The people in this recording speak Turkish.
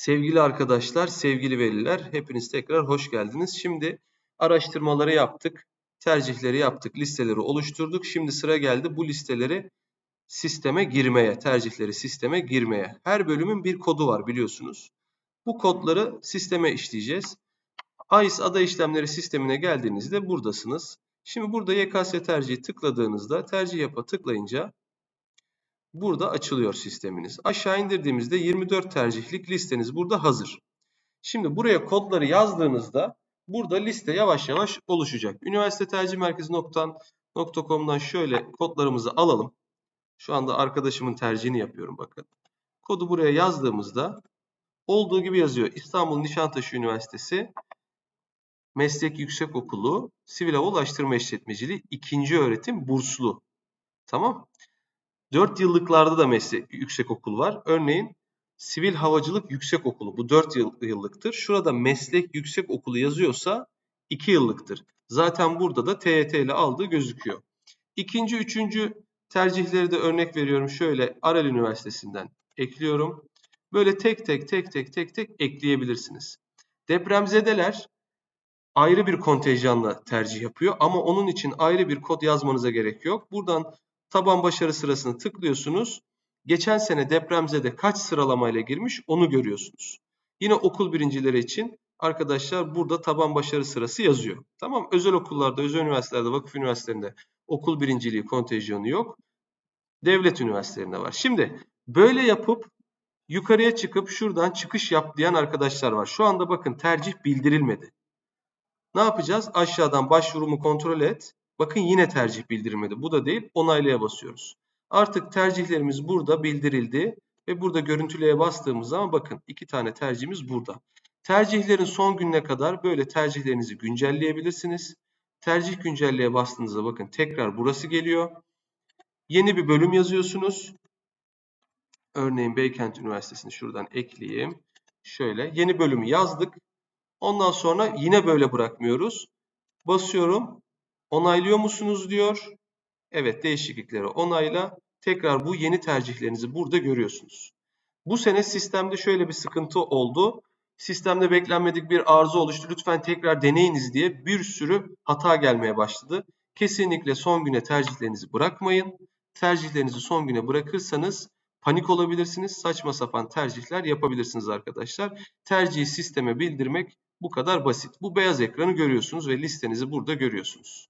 Sevgili arkadaşlar, sevgili veliler, hepiniz tekrar hoş geldiniz. Şimdi araştırmaları yaptık, tercihleri yaptık, listeleri oluşturduk. Şimdi sıra geldi bu listeleri sisteme girmeye, tercihleri sisteme girmeye. Her bölümün bir kodu var biliyorsunuz. Bu kodları sisteme işleyeceğiz. AIS ada işlemleri sistemine geldiğinizde buradasınız. Şimdi burada YKS tercihi tıkladığınızda tercih yapa tıklayınca burada açılıyor sisteminiz. Aşağı indirdiğimizde 24 tercihlik listeniz burada hazır. Şimdi buraya kodları yazdığınızda burada liste yavaş yavaş oluşacak. Üniversite tercih merkezi.com'dan şöyle kodlarımızı alalım. Şu anda arkadaşımın tercihini yapıyorum bakın. Kodu buraya yazdığımızda olduğu gibi yazıyor. İstanbul Nişantaşı Üniversitesi Meslek Yüksekokulu Sivil Hava Ulaştırma İşletmeciliği 2. öğretim burslu. Tamam. 4 yıllıklarda da meslek yüksekokul var. Örneğin Sivil Havacılık Yüksekokulu bu 4 yıl, yıllıktır. Şurada meslek yüksekokulu yazıyorsa 2 yıllıktır. Zaten burada da TYT ile aldığı gözüküyor. İkinci, üçüncü tercihleri de örnek veriyorum. Şöyle Aral Üniversitesi'nden ekliyorum. Böyle tek tek tek tek tek tek ekleyebilirsiniz. Depremzedeler ayrı bir kontenjanla tercih yapıyor ama onun için ayrı bir kod yazmanıza gerek yok. Buradan taban başarı sırasını tıklıyorsunuz. Geçen sene depremzede kaç sıralamayla girmiş onu görüyorsunuz. Yine okul birincileri için arkadaşlar burada taban başarı sırası yazıyor. Tamam özel okullarda, özel üniversitelerde, vakıf üniversitelerinde okul birinciliği kontenjanı yok. Devlet üniversitelerinde var. Şimdi böyle yapıp yukarıya çıkıp şuradan çıkış yap diyen arkadaşlar var. Şu anda bakın tercih bildirilmedi. Ne yapacağız? Aşağıdan başvurumu kontrol et. Bakın yine tercih bildirilmedi. Bu da değil. Onaylaya basıyoruz. Artık tercihlerimiz burada bildirildi. Ve burada görüntüleye bastığımız zaman bakın iki tane tercihimiz burada. Tercihlerin son gününe kadar böyle tercihlerinizi güncelleyebilirsiniz. Tercih güncelleye bastığınızda bakın tekrar burası geliyor. Yeni bir bölüm yazıyorsunuz. Örneğin Beykent Üniversitesi'ni şuradan ekleyeyim. Şöyle yeni bölümü yazdık. Ondan sonra yine böyle bırakmıyoruz. Basıyorum. Onaylıyor musunuz diyor. Evet değişiklikleri onayla. Tekrar bu yeni tercihlerinizi burada görüyorsunuz. Bu sene sistemde şöyle bir sıkıntı oldu. Sistemde beklenmedik bir arıza oluştu. Lütfen tekrar deneyiniz diye bir sürü hata gelmeye başladı. Kesinlikle son güne tercihlerinizi bırakmayın. Tercihlerinizi son güne bırakırsanız panik olabilirsiniz. Saçma sapan tercihler yapabilirsiniz arkadaşlar. Tercihi sisteme bildirmek bu kadar basit. Bu beyaz ekranı görüyorsunuz ve listenizi burada görüyorsunuz.